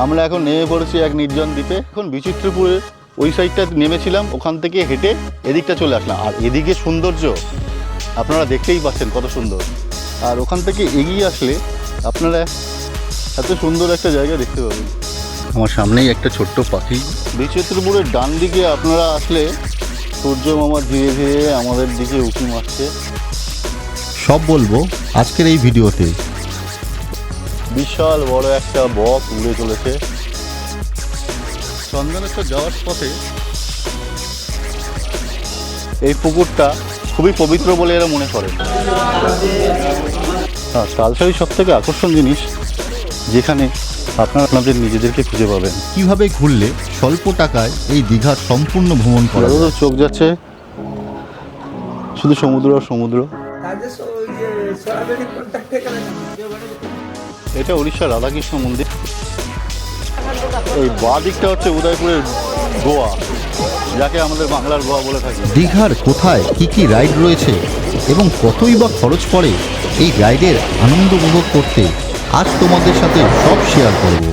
আমরা এখন নেমে পড়েছি এক নির্জন দ্বীপে। এখন বিচিত্রপুরের ওই সাইডটা নেমেছিলাম ওখান থেকে হেঁটে এদিকটা চলে আসলাম। আর এদিকে সৌন্দর্য আপনারা দেখতেই পাচ্ছেন কত সুন্দর। আর ওখান থেকে এগিয়ে আসলে আপনারা এত সুন্দর একটা জায়গা দেখতে পাবেন। আমার সামনেই একটা ছোট্ট পাখি। বিচিত্রপুরের ডান দিকে আপনারা আসলে সূর্য মামা ধীরে ধীরে আমাদের দিকে উঁকি মারছে। সব বলব আজকের এই ভিডিওতে বিশাল বড় একটা বক উড়ে চলেছে। চন্দনেশ্বর যাওয়ার পথে এই পুকুরটা খুবই পবিত্র বলে এরা মনে করে। হ্যাঁ তালসারি সব থেকে আকর্ষণ জিনিস যেখানে আপনারা আপনাদের নিজেদেরকে খুঁজে পাবেন। কীভাবে ঘুরলে স্বল্প টাকায় এই দীঘার সম্পূর্ণ ভ্রমণ করা যায়। চোখ যাচ্ছে। শুধু সমুদ্র আর সমুদ্র এটা উড়িষ্যার রাধাকৃষ্ণ মন্দির। এই বাঁ দিকটা হচ্ছে উদয়পুরের গোয়া যাকে আমাদের বাংলার গোয়া বলে থাকি। দীঘার কোথায় কি কি রাইড রয়েছে এবং কতই বা খরচ পড়ে এই রাইডের আনন্দ উপভোগ করতে আজ তোমাদের সাথে সব শেয়ার করব।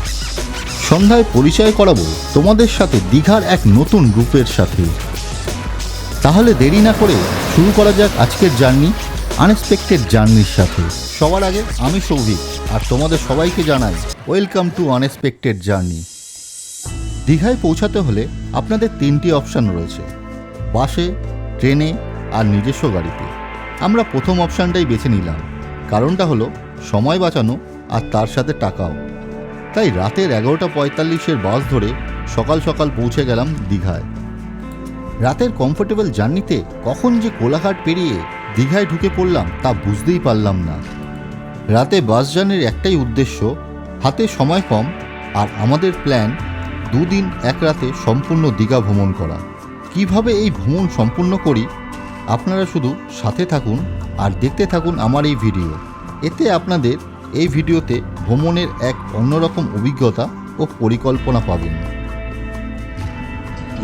সন্ধ্যায় পরিচয় করাবো তোমাদের সাথে দীঘার এক নতুন গ্রুপের সাথে। তাহলে দেরি না করে শুরু করা যাক আজকের জার্নি আনএক্সপেক্টেড জার্নির সাথে। সবার আগে আমি সৌভিক। আর তোমাদের সবাইকে জানাই ওয়েলকাম টু আনএক্সপেক্টেড জার্নি দীঘায় পৌঁছাতে হলে আপনাদের তিনটি অপশান রয়েছে, বাসে, ট্রেনে আর নিজস্ব গাড়িতে। আমরা প্রথম অপশানটাই বেছে নিলাম, কারণটা হলো সময় বাঁচানো আর তার সাথে টাকাও। তাই রাতের এগারোটা পঁয়তাল্লিশের বাস ধরে সকাল সকাল পৌঁছে গেলাম দীঘায়। রাতের কমফোর্টেবল জার্নিতে কখন যে কোলাঘাট পেরিয়ে দীঘায় ঢুকে পড়লাম তা বুঝতেই পারলাম না। রাতে বাস জার্নির একটাই উদ্দেশ্য, হাতে সময় কম আর আমাদের প্ল্যান দুদিন এক রাতে সম্পূর্ণ দীঘা ভ্রমণ করা। কীভাবে এই ভ্রমণ সম্পূর্ণ করি? আপনারা শুধু সাথে থাকুন আর দেখতে থাকুন আমার এই ভিডিও এতে আপনাদের এই ভিডিওতে ভ্রমণের এক অন্যরকম অভিজ্ঞতা ও পরিকল্পনা পাবেন।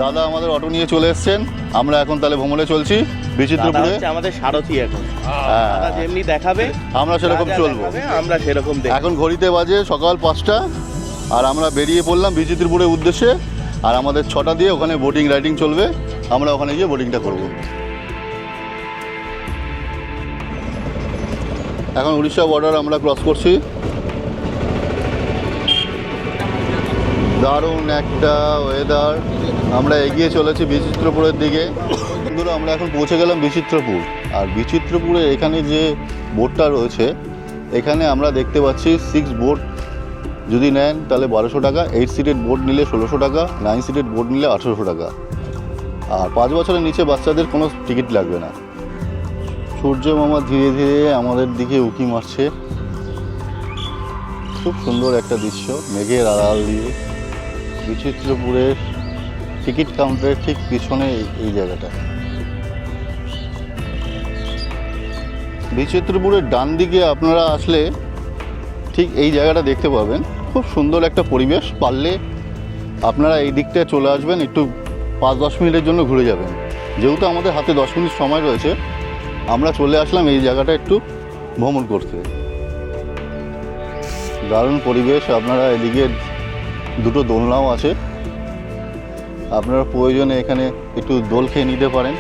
দাদা আমাদের অটো নিয়ে চলে এসেছেন। আমরা এখন তাহলে ভ্রমণে চলছি। বিচিত্রপুরে। আমাদের সারথি এখন। হ্যাঁ, যেমনি দেখাবে আমরা সেরকম চলবো। আমরা সেরকম এখন ঘড়িতে বাজে সকাল পাঁচটা আর আমরা বেরিয়ে পড়লাম বিচিত্রপুরের উদ্দেশ্যে। আর আমাদের ছটা দিয়ে ওখানে বোটিং রাইডিং চলবে। আমরা ওখানে গিয়ে বোটিংটা করব। এখন উড়িষ্যা বর্ডার আমরা ক্রস করছি। দারুণ একটা ওয়েদার আমরা এগিয়ে চলেছি বিচিত্রপুরের দিকে। বন্ধুরা, আমরা এখন পৌঁছে গেলাম বিচিত্রপুর। আর বিচিত্রপুরে এখানে যে বোটটা রয়েছে, এখানে আমরা দেখতে পাচ্ছি সিক্স বোট যদি নেন, তাহলে বারোশো টাকা। এইট সিটেড বোট নিলে ষোলোশো টাকা নাইন সিটেড বোট নিলে আঠেরোশো টাকা। আর পাঁচ বছরের নিচে বাচ্চাদের কোনো টিকিট লাগবে না। সূর্য মামা ধীরে ধীরে আমাদের দিকে উকি মারছে। খুব সুন্দর একটা দৃশ্য, মেঘের আড়াল দিয়ে। বিচিত্রপুরের টিকিট কাউন্টারের ঠিক পিছনে এই- জায়গাটা। বিচিত্রপুরের ডান দিকে আপনারা আসলে ঠিক এই জায়গাটা দেখতে পাবেন। খুব সুন্দর একটা পরিবেশ। পারলে আপনারা এই দিকটায় চলে আসবেন, একটু পাঁচ দশ মিনিটের জন্য ঘুরে যাবেন। যেহেতু আমাদের হাতে দশ মিনিট সময় রয়েছে, আমরা চলে আসলাম এই জায়গাটা একটু ভ্রমণ করতে। দারুণ পরিবেশ, আপনারা এদিকে দুটো দোলনাও আছে। আপনারা প্রয়োজনে এখানে একটু দোল খেয়ে নিতে পারেন।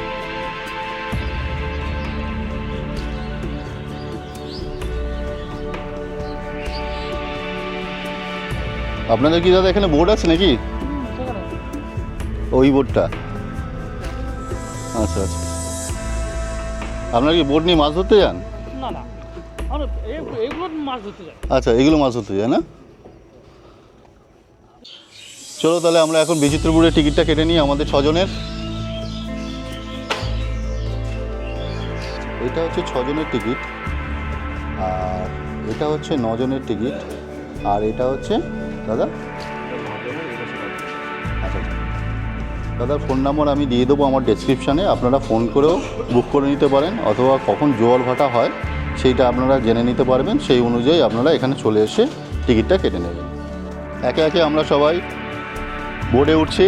আপনাদের কি দাদা এখানে বোর্ড আছে নাকি? ওই বোর্ডটা। আচ্ছা আচ্ছা। আপনারা কি বোর্ড নিয়ে মাছ ধরতে যান? না না। এগুলো মাছ ধরতে যাই। আচ্ছা এগুলো মাছ ধরতে যায় না? চলো তাহলে আমরা এখন বিচিত্রপুরের টিকিটটা কেটে নিই আমাদের ছজনের। এটা হচ্ছে ছজনের টিকিট, আর এটা হচ্ছে নজনের টিকিট, আর এটা হচ্ছে, দাদা? আচ্ছা আচ্ছা। দাদার ফোন নাম্বার আমি দিয়ে দেবো আমার ডেসক্রিপশানে আপনারা ফোন করেও বুক করে নিতে পারেন, অথবা কখন জোয়ার ভাটা হয়, সেইটা আপনারা জেনে নিতে পারবেন, সেই অনুযায়ী আপনারা এখানে চলে এসে টিকিটটা কেটে নেবেন। একে একে আমরা সবাই বোর্ডে উঠছে।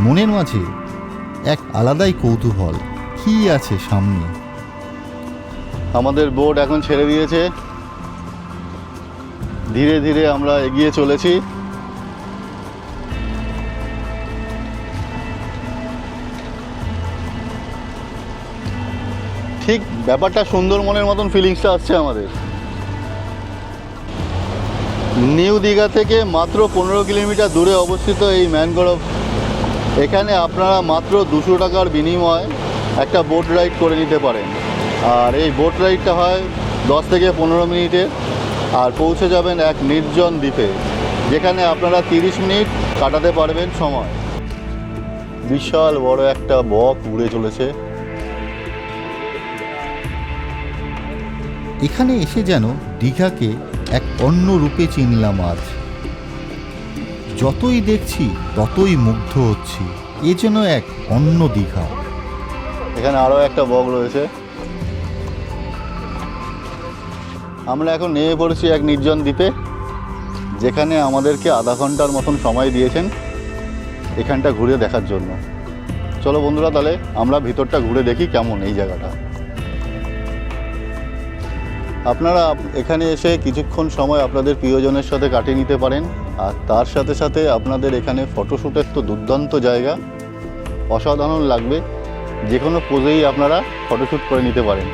মনের মাঝে এক আলাদাই কৌতূহল। কি আছে সামনে? আমাদের বোর্ড এখন ছেড়ে দিয়েছে। ধীরে ধীরে আমরা এগিয়ে চলেছি। ঠিক ব্যাপারটা সুন্দর মনের মতন ফিলিংসটা আসছে আমাদের। নিউ দীঘা থেকে মাত্র পনেরো কিলোমিটার দূরে অবস্থিত এই ম্যানগ্রোভ। এখানে আপনারা মাত্র দুশো টাকার বিনিময়ে একটা বোট রাইড করে নিতে পারেন। আর এই বোট রাইডটা হয় দশ থেকে পনেরো মিনিটে আর পৌঁছে যাবেন এক নির্জন দ্বীপে, যেখানে আপনারা তিরিশ মিনিট কাটাতে পারবেন সময়। বিশাল বড় একটা বক উড়ে চলেছে। এখানে এসে যেন দীঘাকে এক অন্য রূপে চিনলাম আজ। যতই দেখছি, ততই মুগ্ধ হচ্ছি। এ যেন এক অন্য দীঘা। এখানে আরও একটা বক রয়েছে। আমরা এখন নেমে পড়েছি এক নির্জন দ্বীপে, যেখানে আমাদেরকে আধা ঘণ্টার মতন সময় দিয়েছেন এখানটা ঘুরে দেখার জন্য। চলো বন্ধুরা, তাহলে আমরা ভিতরটা ঘুরে দেখি কেমন এই জায়গাটা। আপনারা এখানে এসে কিছুক্ষণ সময় আপনাদের প্রিয়জনের সাথে কাটিয়ে নিতে পারেন, আর তার সাথে সাথে আপনাদের এখানে ফটোশ্যুটের তো দুর্দান্ত জায়গা। অসাধারণ লাগবে যে কোনো পোজেই আপনারা ফটোশ্যুট করে নিতে পারেন।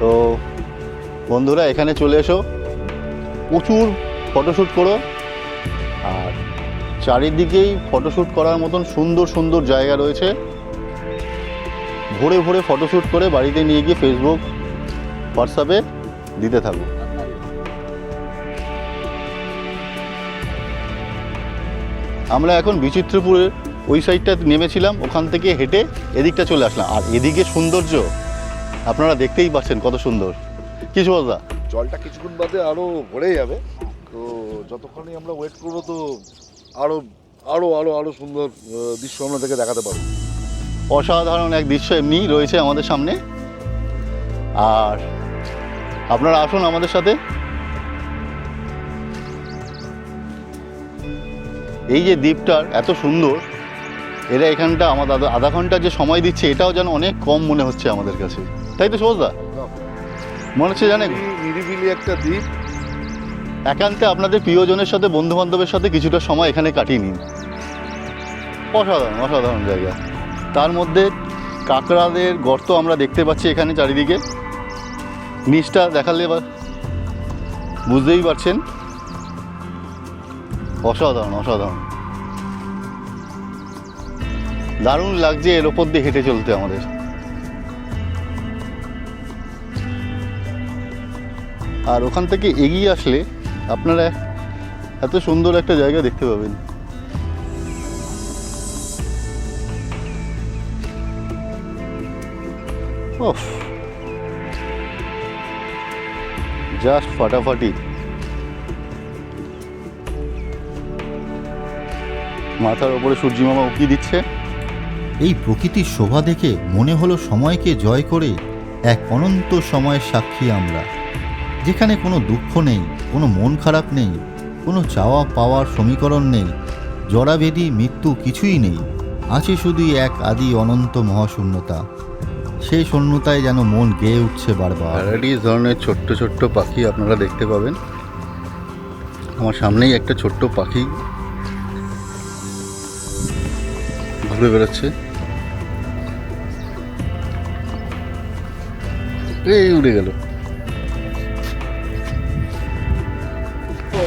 তো বন্ধুরা, এখানে চলে এসো। প্রচুর ফটোশ্যুট করো, আর চারিদিকেই ফটোশ্যুট করার মতন সুন্দর সুন্দর জায়গা রয়েছে। ভোরে ভোরে ফটোশ্যুট করে বাড়িতে নিয়ে গিয়ে ফেসবুক হোয়াটসঅ্যাপে দিতে থাকো। আমরা এখন বিচিত্রপুরের ওই সাইডটা নেমেছিলাম ওখান থেকে হেঁটে এদিকটা চলে আসলাম। আর এদিকে সৌন্দর্য আপনারা দেখতেই পাচ্ছেন কত সুন্দর। কি সুভদ্রা জলটা কিছুক্ষণ বাদে আরও ভরে যাবে। তো যতক্ষণই আমরা ওয়েট করব তো আরও আরও আরও আরও সুন্দর দৃশ্য আমরা থেকে দেখাতে পারব। অসাধারণ এক দৃশ্য এমনি রয়েছে আমাদের সামনে। আর আপনারা আসুন আমাদের সাথে। এই যে দ্বীপটার এত সুন্দর এরা এখানটা আমাদের আধা- ঘণ্টা যে সময় দিচ্ছে এটাও যেন অনেক কম মনে হচ্ছে আমাদের কাছে। তাই তো সোজদা মনে হচ্ছে জানেন নিরি- নিরিবিলি একটা দ্বীপ। একান্তে আপনাদের প্রিয়জনের সাথে বন্ধু বান্ধবের সাথে কিছুটা সময় এখানে কাটিয়ে নিন। অসাধারণ অসাধারণ জায়গা। তার মধ্যে কাঁকড়াদের গর্ত আমরা দেখতে পাচ্ছি এখানে চারিদিকে। নিচটা দেখালে এবার বুঝতেই পারছেন। অসাধারণ অসাধারণ। দারুণ লাগছে এর ওপর দিয়ে হেঁটে চলতে আমাদের। আর ওখান থেকে এগিয়ে আসলে আপনারা এত সুন্দর একটা জায়গা দেখতে পাবেন। ওফ জাস্ট ফাটাফাটি। মাথার ওপরে সূর্যমামা উকি দিচ্ছে। এই প্রকৃতির শোভা দেখে মনে হলো সময়কে জয় করে এক অনন্ত সময়ের সাক্ষী আমরা, যেখানে কোনো দুঃখ নেই, কোনো মন খারাপ নেই, কোনো চাওয়া পাওয়ার সমীকরণ নেই, জরাবেদি মৃত্যু কিছুই নেই, আছে শুধুই এক আদি অনন্ত মহাশূন্যতা। সেই শূন্যতায় যেন মন গেয়ে উঠছে বারবার। ভ্যারাইটিস ধরনের ছোট্ট ছোট্ট পাখি আপনারা দেখতে পাবেন। আমার সামনেই একটা ছোট্ট পাখি ঘুরে বেড়াচ্ছে। এই উড়ে গেল।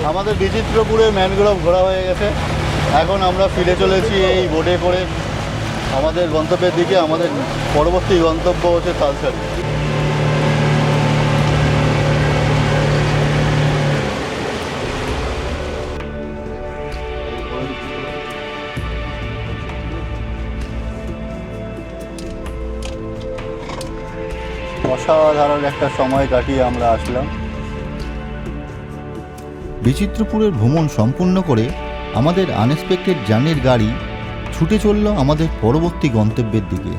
আমাদের বিচিত্রপুরের ম্যানগ্রোভ ঘোরা হয়ে গেছে। এখন আমরা ফিরে চলেছি এই বোটে করে। আমাদের গন্তব্যের দিকে, আমাদের পরবর্তী গন্তব্য হচ্ছে তালসারি অসাধারণ একটা সময় কাটিয়ে আমরা আসলাম। বিচিত্রপুরের ভ্রমণ সম্পূর্ণ করে আমাদের আনএক্সপেক্টেড জার্নির গাড়ি ছুটে চলল আমাদের পরবর্তী গন্তব্যের দিকে।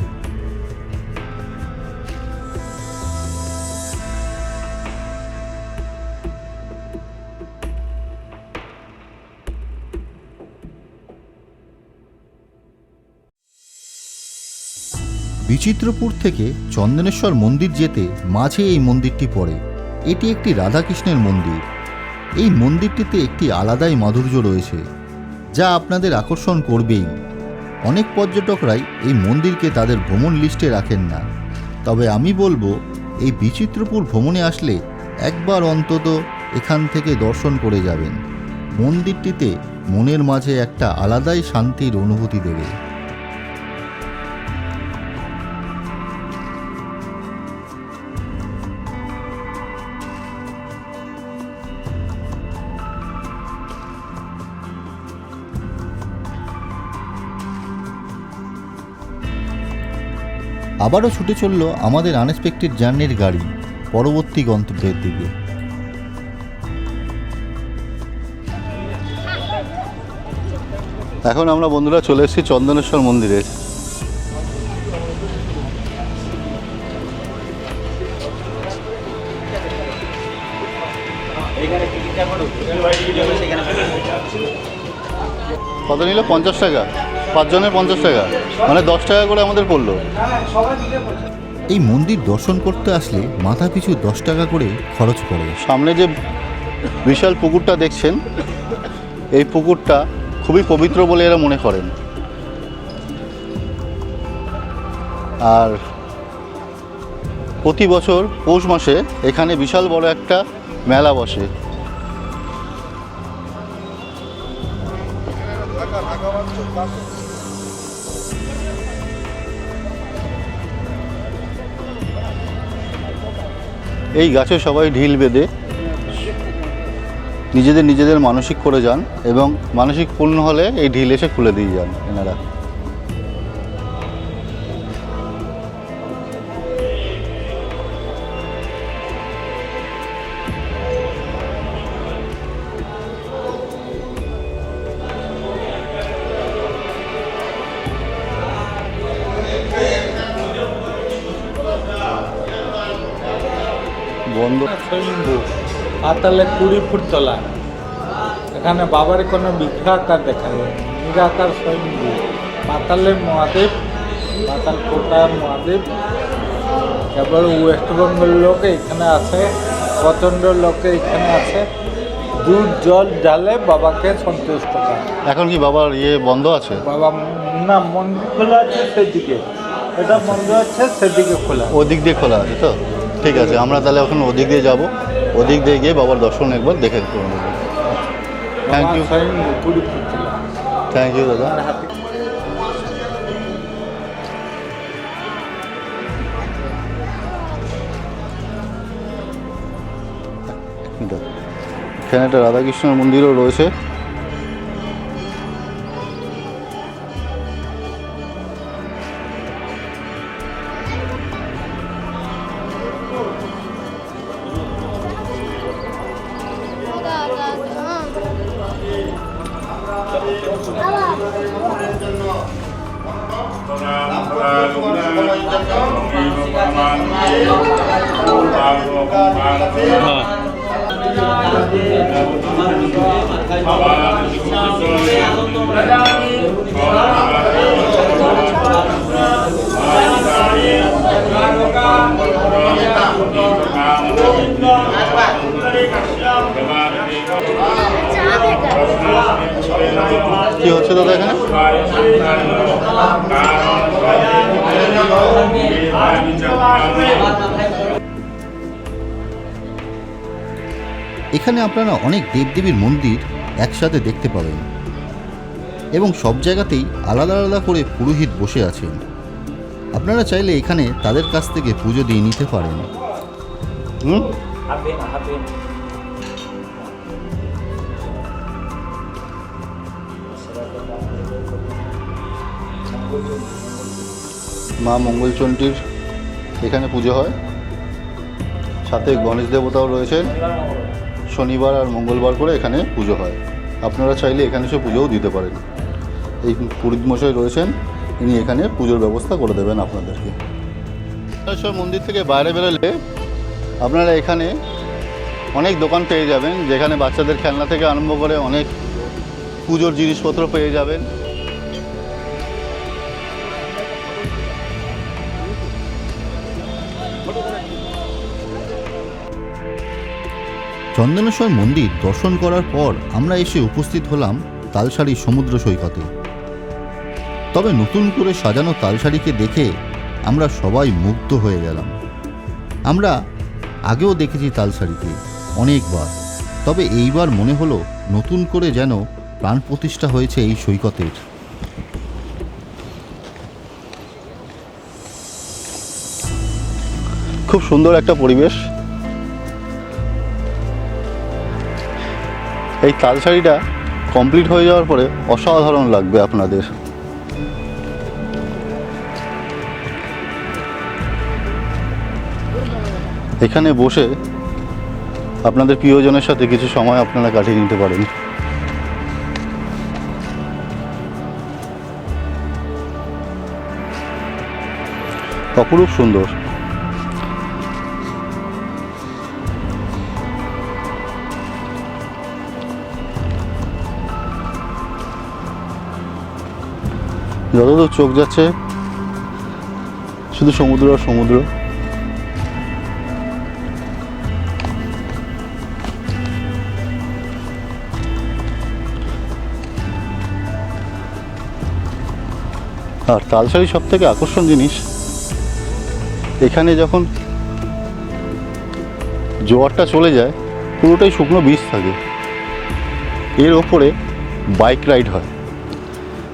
বিচিত্রপুর থেকে চন্দনেশ্বর মন্দির যেতে মাঝে এই মন্দিরটি পড়ে। এটি একটি রাধাকৃষ্ণের মন্দির। এই মন্দিরটিতে একটি আলাদাই মাধুর্য রয়েছে, যা আপনাদের আকর্ষণ করবেই। অনেক পর্যটকরাই এই মন্দিরকে তাদের ভ্রমণ লিস্টে রাখেন না। তবে আমি বলব, এই বিচিত্রপুর ভ্রমণে আসলে একবার অন্তত এখান থেকে দর্শন করে যাবেন। মন্দিরটিতে মনের মাঝে একটা আলাদাই শান্তির অনুভূতি দেবে। আবারও ছুটে চলল আমাদের আনএক্সপেক্টেড জার্নির গাড়ি, পরবর্তী গন্তব্যের দিকে। এখন আমরা বন্ধুরা চলে এসেছি চন্দনেশ্বর মন্দিরে। কত নিল? পঞ্চাশ টাকা। পাঁচজনের পঞ্চাশ টাকা। মানে দশ টাকা করে আমাদের পড়ল। এই মন্দির দর্শন করতে আসলে মাথা পিছু দশ টাকা করে খরচ পড়ে সামনে যে বিশাল পুকুরটা দেখছেন এই পুকুরটা খুবই পবিত্র বলে এরা মনে করেন। আর প্রতি বছর পৌষ মাসে এখানে বিশাল বড় একটা মেলা বসে। এই গাছে সবাই ঢিল বেঁধে নিজেদের নিজেদের মানসিক করে যান এবং মানসিক পূর্ণ হলে এই ঢিল এসে খুলে দিয়ে যান এনারা। পাতালে কুড়ি ফুট তোলা। এখানে বাবার কোনো বিগ্রহকার দেখা যায় নিরাকার স্বয়ম্ভু পাতালে মহাদেব পাতাল কোটার মহাদেব। কেবল ওয়েস্ট বেঙ্গল লোক এখানে আসে প্রচণ্ড লোকে এখানে আসে দুধ জল ঢালে বাবাকে সন্তুষ্ট করে। এখন কি বাবার ইয়ে বন্ধ আছে? বাবা না মন্দির খোলা আছে সেদিকে। এটা বন্ধ আছে সেদিকে খোলা। ওদিক দিয়ে খোলা আছে তো? ঠিক আছে আমরা তাহলে এখন ওদিক দিয়ে যাব। ওদিক দিয়ে গিয়ে বাবার দর্শন একবার দেখে করে নেব থ্যাংক ইউ থ্যাংক ইউ দাদা। এখানে একটা রাধাকৃষ্ণের মন্দিরও রয়েছে। Terima kasih. কি হচ্ছে দাদা এখানে? এখানে আপনারা অনেক দেবদেবীর মন্দির একসাথে দেখতে পাবেন। এবং সব জায়গাতেই আলাদা আলাদা করে পুরোহিত বসে আছেন। আপনারা চাইলে এখানে তাদের কাছ থেকে পুজো দিয়ে নিতে পারেন। হুম? মা মঙ্গলচণ্ডীর এখানে পুজো হয়। সাথে গণেশ দেবতাও রয়েছেন শনিবার আর মঙ্গলবার করে এখানে পুজো হয়। আপনারা চাইলে এখানে এসে পুজোও দিতে পারেন। এই পুরীত মশাই রয়েছেন, ইনি এখানে পুজোর ব্যবস্থা করে দেবেন আপনাদেরকে। মন্দির থেকে বাইরে বেরোলে আপনারা এখানে অনেক দোকান পেয়ে যাবেন, যেখানে বাচ্চাদের খেলনা থেকে আরম্ভ করে অনেক পুজোর জিনিসপত্র পেয়ে যাবেন। চন্দনেশ্বর মন্দির দর্শন করার পর আমরা এসে উপস্থিত হলাম তালসারি সমুদ্র সৈকতে। তবে নতুন করে সাজানো তালসারিকে দেখে আমরা সবাই মুগ্ধ হয়ে গেলাম। আমরা আগেও দেখেছি তালসারিকে অনেকবার, তবে এইবার মনে হলো নতুন করে যেন প্রাণ প্রতিষ্ঠা হয়েছে এই সৈকতের। খুব সুন্দর একটা পরিবেশ। এই তাল শাড়িটা কমপ্লিট হয়ে যাওয়ার পরে অসাধারণ লাগবে আপনাদের। এখানে বসে আপনাদের প্রিয়জনের সাথে কিছু সময় আপনারা কাটিয়ে নিতে পারেন। অপরূপ সুন্দর। যতদূর চোখ যাচ্ছে, শুধু সমুদ্র আর সমুদ্র। আর তালসারি সব থেকে আকর্ষণ জিনিস, এখানে যখন জোয়ারটা চলে যায়, পুরোটাই শুকনো বীজ থাকে। এর ওপরে বাইক রাইড হয়।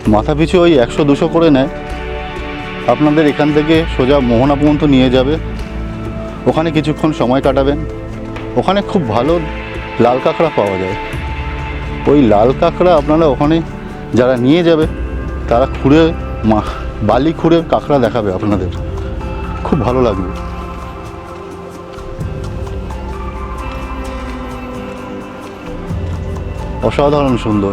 মাথা পিছু ওই একশো দুশো করে নেয়। আপনাদের এখান থেকে সোজা মোহনা পর্যন্ত নিয়ে যাবে। ওখানে কিছুক্ষণ সময় কাটাবেন। ওখানে খুব ভালো লাল কাঁকড়া পাওয়া যায়। ওই লাল কাঁকড়া আপনারা ওখানে যারা নিয়ে যাবে, তারা খুঁড়ে মা, বালি খুঁড়ে কাঁকড়া দেখাবে আপনাদের। খুব ভালো লাগবে। অসাধারণ সুন্দর।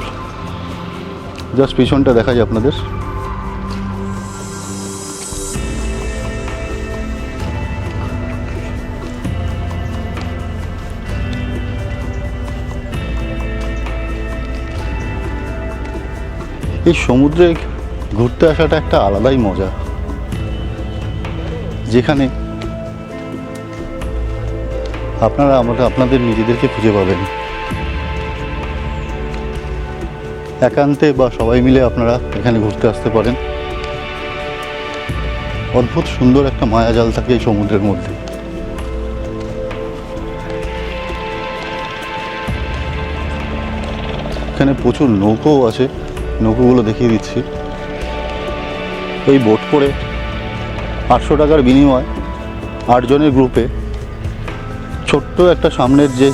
জাস্ট পিছনটা দেখা যায় আপনাদের। এই সমুদ্রে ঘুরতে আসাটা একটা আলাদাই মজা। যেখানে আপনারা আমরা আপনাদের নিজেদেরকে খুঁজে পাবেন। একান্তে বা সবাই মিলে আপনারা এখানে ঘুরতে আসতে পারেন। অদ্ভুত সুন্দর একটা মায়াজাল থাকে এই সমুদ্রের মধ্যে। এখানে প্রচুর নৌকোও আছে, নৌকোগুলো দেখিয়ে দিচ্ছি। এই বোট করে আটশো টাকার বিনিময় আটজনের গ্রুপে ছোট্ট একটা সামনের যে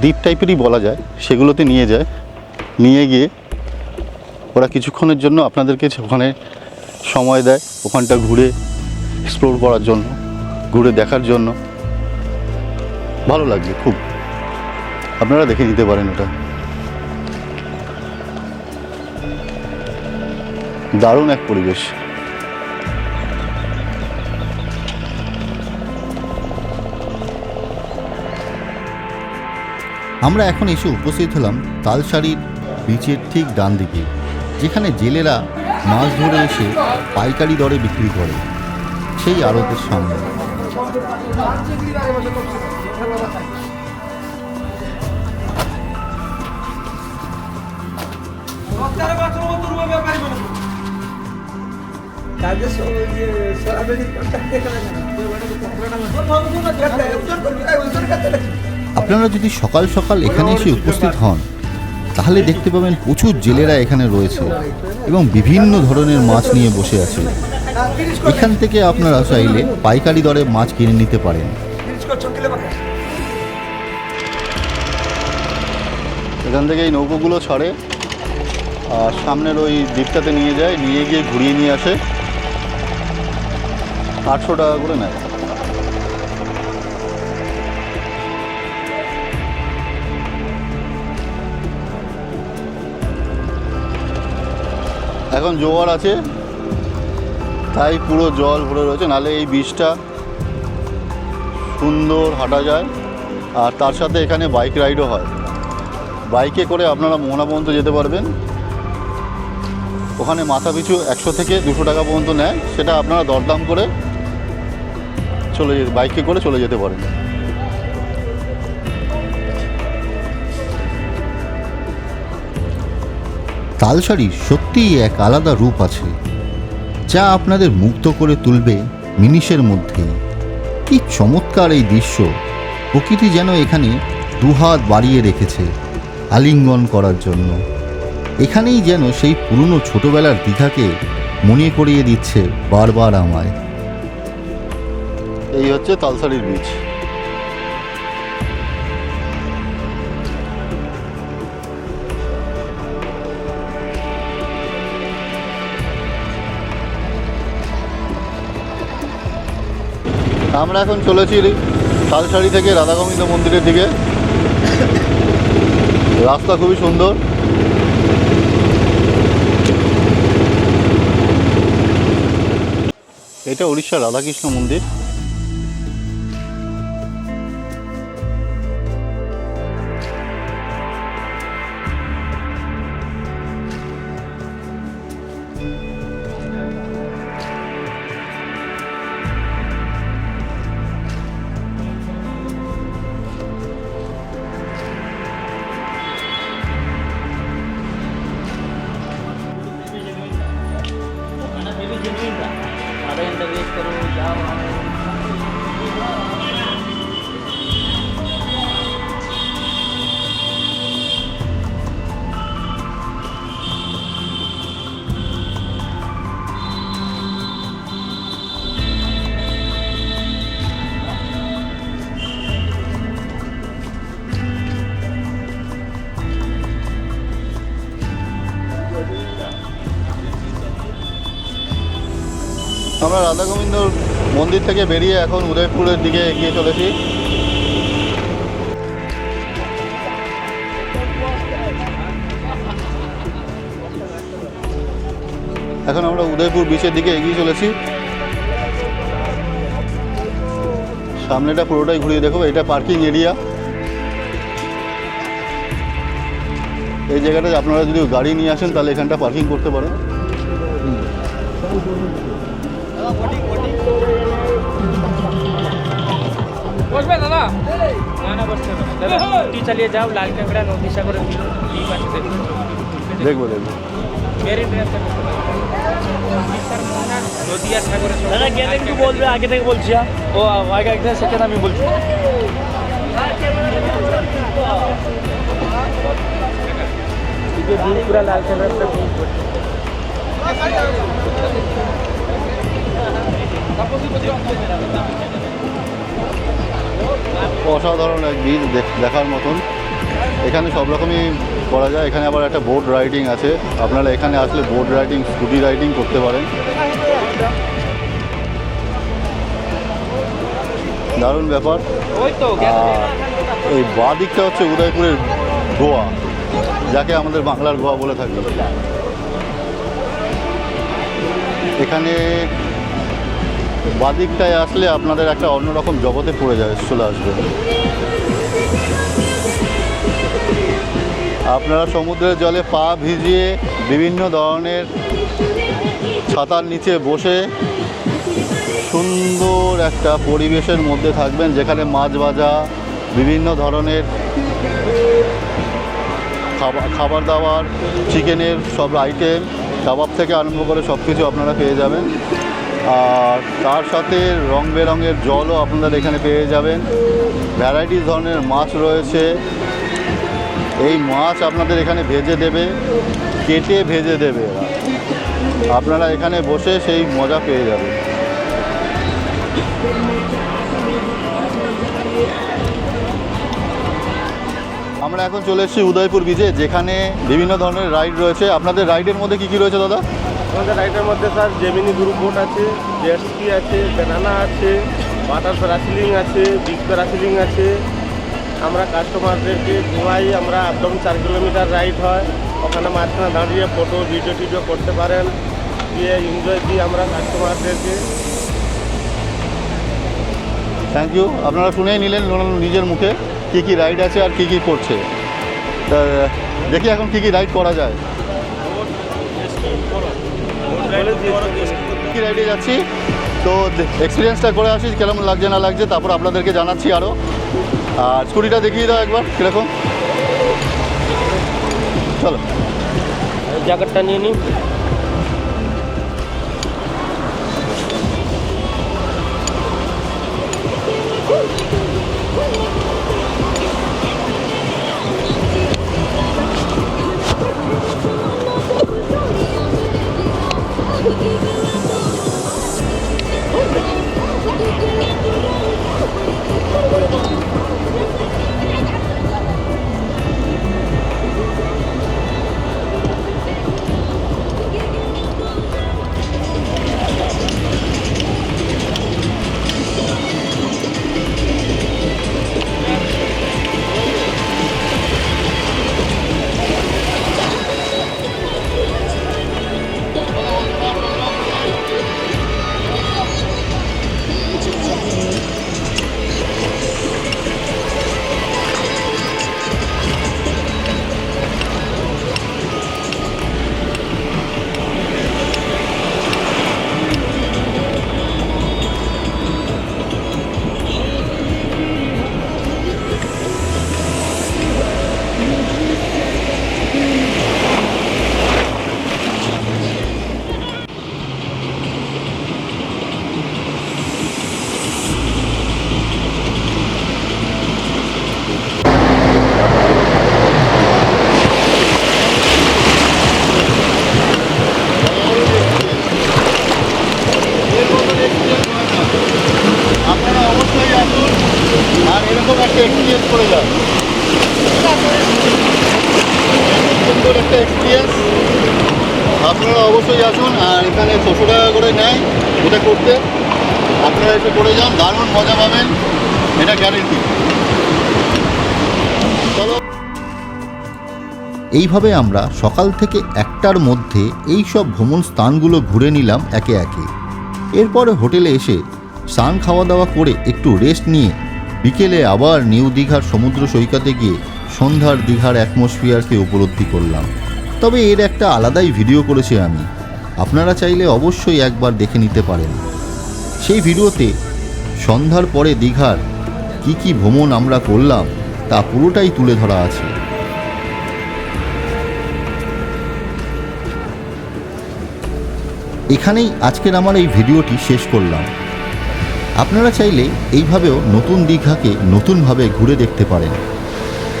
দ্বীপ টাইপেরই বলা যায়, সেগুলোতে নিয়ে যায়। নিয়ে গিয়ে ওরা কিছুক্ষণের জন্য আপনাদেরকে ওখানে সময় দেয়, ওখানটা ঘুরে এক্সপ্লোর করার জন্য, ঘুরে দেখার জন্য। ভালো লাগবে খুব। আপনারা দেখে নিতে পারেন ওটা। দারুণ এক পরিবেশ। আমরা এখন এসে উপস্থিত হলাম তালসারির বিচের ঠিক ডান দিকে, যেখানে জেলেরা মাছ ধরে এসে পাইকারি দরে বিক্রি করে, সেই আড়তের সামনে। আপনারা যদি সকাল সকাল এখানে এসে উপস্থিত হন, তাহলে দেখতে পাবেন প্রচুর জেলেরা এখানে রয়েছে এবং বিভিন্ন ধরনের মাছ নিয়ে বসে আছে। এখান থেকে আপনারা চাইলে পাইকারি দরে মাছ কিনে নিতে পারেন। এখান থেকে এই নৌকোগুলো ছাড়ে, আর সামনের ওই দ্বীপটাতে নিয়ে যায়, নিয়ে গিয়ে ঘুরিয়ে নিয়ে আসে। আটশো টাকা করে নেয়। এখন জোয়ার আছে, তাই পুরো জল ভরে রয়েছে নালে এই বীজটা সুন্দর হাঁটা যায়। আর তার সাথে এখানে বাইক রাইডও হয়। বাইকে করে আপনারা মোহনা পর্যন্ত যেতে পারবেন। ওখানে মাথা পিছু একশো থেকে দুশো টাকা পর্যন্ত নেয়, সেটা আপনারা দরদাম করে চলে বাইকে করে চলে যেতে পারেন। তালসারির সত্যিই এক আলাদা রূপ আছে, যা আপনাদের মুগ্ধ করে তুলবে মিনিশের মধ্যে। কি চমৎকার এই দৃশ্য! প্রকৃতি যেন এখানে দুহাত বাড়িয়ে রেখেছে আলিঙ্গন করার জন্য। এখানেই যেন সেই পুরনো ছোটবেলার দীঘাকে মনে করিয়ে দিচ্ছে বারবার আমায়। এই হচ্ছে তালসারির বীজ আমরা এখন চলেছি তালসারি থেকে রাধাগোবিন্দ মন্দিরের দিকে। রাস্তা খুবই সুন্দর। এটা উড়িষ্যার রাধাকৃষ্ণ মন্দির। রাধা মন্দির থেকে বেরিয়ে এখন উদয়পুরের দিকে এগিয়ে চলেছি। এখন আমরা উদয়পুর বিচের দিকে এগিয়ে চলেছি। সামনেটা পুরোটাই ঘুরিয়ে দেখো, এটা পার্কিং এরিয়া এই জায়গাটায় আপনারা যদি গাড়ি নিয়ে আসেন, তাহলে এখানটা পার্কিং করতে পারেন। বসবে দাদা? না না বসতে হবে দাদা স্কুটি চালিয়ে যাও লাল কাঁকড়া নদী সাগরের দ্বীপ আছে দেখব দেখব। মেরিন নদিয়া দাদা গেলে একটু বলবে আগে থেকে বলছি ও আগে আগে সেখানে আমি বলছি। পুরা লাল অসাধারণ এক বীজ দেখ- দেখার মতন। এখানে সব রকমই করা যায়। এখানে আবার একটা বোট রাইডিং আছে। আপনারা এখানে আসলে বোট রাইডিং স্কুটি রাইডিং করতে পারেন। দারুণ ব্যাপার। আর এই বাঁ দিকটা হচ্ছে উদয়পুরের গোয়া যাকে আমাদের বাংলার গোয়া বলে থাকি। এখানে বাদিকটায় আসলে আপনাদের একটা অন্যরকম জগতে পড়ে যায়, চলে আসবে। আপনারা সমুদ্রের জলে পা ভিজিয়ে বিভিন্ন ধরনের ছাতার নিচে বসে সুন্দর একটা পরিবেশের মধ্যে থাকবেন, যেখানে মাছ ভাজা, বিভিন্ন ধরনের খাবার খাবার দাবার, চিকেনের সব আইটেম কাবাব থেকে আরম্ভ করে সব কিছু আপনারা পেয়ে যাবেন। আর তার সাথে রং বেরঙের জলও আপনারা এখানে পেয়ে যাবেন। ভ্যারাইটিস ধরনের মাছ রয়েছে। এই মাছ আপনাদের এখানে ভেজে দেবে, কেটে ভেজে দেবে আপনারা এখানে বসে সেই মজা পেয়ে যাবেন। আমরা এখন চলে এসেছি উদয়পুর বিচে যেখানে বিভিন্ন ধরনের রাইড রয়েছে। আপনাদের রাইডের মধ্যে কি কি রয়েছে দাদা? আমাদের রাইডের মধ্যে স্যার জেমিনি গ্রুপ বোট আছে জেট স্কি আছে ব্যানানা আছে ওয়াটার প্যারাসিলিং আছে বিগ প্যারাসিলিং আছে। আমরা কাস্টমারদেরকে ঘুমাই আমরা একদম চার কিলোমিটার রাইড হয়। ওখানে মাঝখানে দাঁড়িয়ে ফটো ভিডিও টিডিও করতে পারেন। দিয়ে এনজয় দিই আমরা কাস্টমারদেরকে থ্যাংক ইউ আপনারা শুনেই নিলেন নিজের মুখে কী কী রাইড আছে আর কী কী করছে। দেখি এখন কী কী রাইড করা যায়। রাইডে যাচ্ছি? তো এক্সপিরিয়েন্সটা করে আসি, কেমন লাগছে, না লাগছে, তারপর আপনাদেরকে জানাচ্ছি আরও আর স্কুটিটা দেখিয়ে দাও একবার, কীরকম? চলো। জ্যাকেটটা নিয়ে নিই। এরকম একটা এক্সপিরিয়েন্স করে যান সুন্দর একটা এক্সপিরিয়েন্স আপনারা অবশ্যই আসুন, আর এখানে ছশো টাকা করে নেয় ওটা করতে। আপনারা এসে করে যান, দারুণ মজা পাবেন, এটা গ্যারেন্টি এইভাবে আমরা সকাল থেকে একটার মধ্যে এই সব ভ্রমণ স্থানগুলো ঘুরে নিলাম একে একে। এরপরে হোটেলে এসে স্নান খাওয়া দাওয়া করে একটু রেস্ট নিয়ে বিকেলে আবার নিউ দীঘার সমুদ্র সৈকতে গিয়ে সন্ধ্যার দীঘার অ্যাটমসফিয়ারকে উপলব্ধি করলাম। তবে এর একটা আলাদাই ভিডিও করেছি আমি। আপনারা চাইলে অবশ্যই একবার দেখে নিতে পারেন। সেই ভিডিওতে সন্ধ্যার পরে দীঘার কি কি ভ্রমণ আমরা করলাম, তা পুরোটাই তুলে ধরা আছে। এখানেই আজকের আমার এই ভিডিওটি শেষ করলাম। আপনারা চাইলে এইভাবেও নতুন দীঘাকে নতুনভাবে ঘুরে দেখতে পারেন।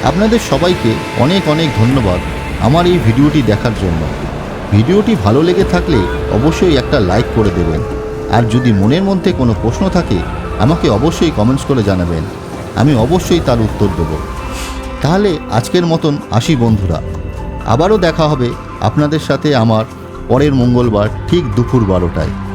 আপনাদের সবাইকে অনেক অনেক ধন্যবাদ আমার এই ভিডিওটি দেখার জন্য। ভিডিওটি ভালো লেগে থাকলে অবশ্যই একটা লাইক করে দেবেন। আর যদি মনের মধ্যে কোনো প্রশ্ন থাকে, আমাকে অবশ্যই কমেন্টস করে জানাবেন। আমি অবশ্যই তার উত্তর দেব। তাহলে আজকের মতন আসি বন্ধুরা। আবারও দেখা হবে আপনাদের সাথে আমার পরের মঙ্গলবার ঠিক দুপুর বারোটায়।